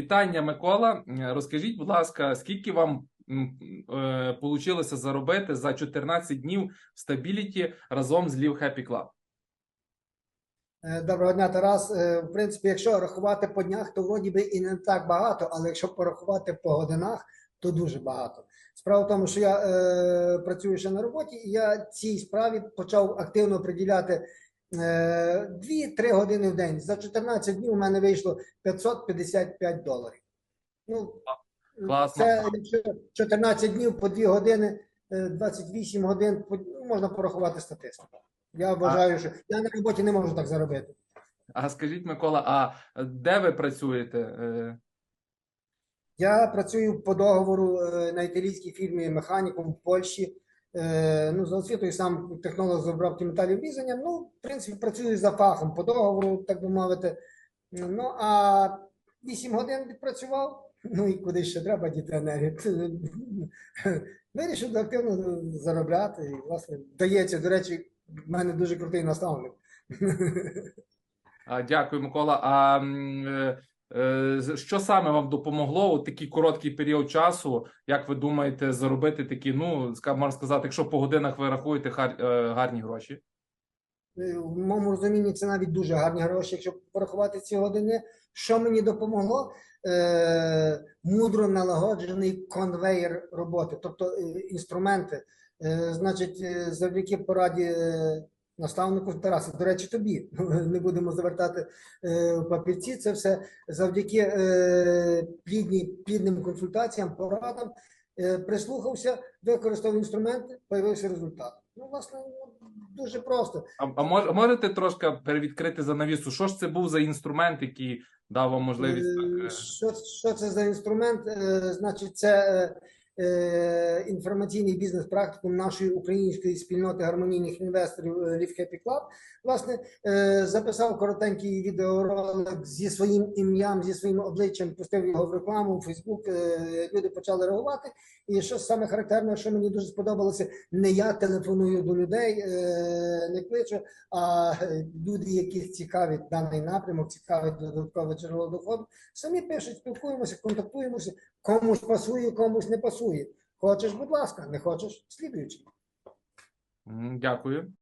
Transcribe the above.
Вітання, Микола. Е, Розкажіть, будь ласка, скільки вам вийшло заробити за 14 днів в стабіліті разом з Live Happy Club? Е, Доброго дня, Тарас. Е, В принципі, якщо рахувати по днях, то вроді би і не так багато, але якщо порахувати по годинах, то дуже багато. Справа в тому, що я е, працюю ще на роботі, і я цій справі почав активно приділяти е, 2-3 години в день. За 14 днів у мене вийшло 555 доларів. Ну, Класно. Це якщо 14 днів по 2 години, е, 28 годин, ну, можна порахувати статистику. Я вважаю, що я на роботі не можу так заробити. А скажіть, Микола, а де ви працюєте? Е, Я працюю по договору е, на італійській фірмі механіком в Польщі. Е, Ну, за освітою сам технолог з обробки металів різання. Ну, в принципі, працюю за фахом по договору, так би мовити. Ну, а 8 годин відпрацював. Ну і куди ще треба діти енергію. Вирішив активно заробляти. І, власне, дається, до речі, в мене дуже крутий наставник. Дякую, Микола. А е, що саме вам допомогло у такий короткий період часу? Як ви думаєте, заробити такі, ну, можна сказати, якщо по годинах ви рахуєте е, гарні гроші? Е, В моєму розумінні це навіть дуже гарні гроші, якщо порахувати ці години. Що мені допомогло? Е, мудро налагоджений конвейер роботи, тобто е, інструменти. Е, значить, е, завдяки пораді е, наставнику Тараса, до речі, тобі не будемо завертати е, папірці. Це все завдяки е, плідні, плідним консультаціям, порадам. Е, прислухався, використав інструменти, появився результат. Ну, власне, дуже просто. А, а мож, можете трошки перевідкрити занавісу? Що ж це був за інструмент, який дав вам можливість так? Е, е, Що, що це за інструмент? Е, Значить, це е, е, інформаційний бізнес-практикум нашої української спільноти гармонійних інвесторів Live Happy Club. Власне, е, записав коротенький відеоролик зі своїм ім'ям, зі своїм обличчям, пустив його в рекламу, у Фейсбук. е, Люди почали реагувати. І що саме характерне, що мені дуже сподобалося, не я телефоную до людей, не кличу, а люди, яких цікавить даний напрямок, цікавить додаткове джерело доходу, самі пишуть, спілкуємося, контактуємося, комусь пасує, комусь не пасує. Хочеш, будь ласка, не хочеш, слідуючи. Дякую.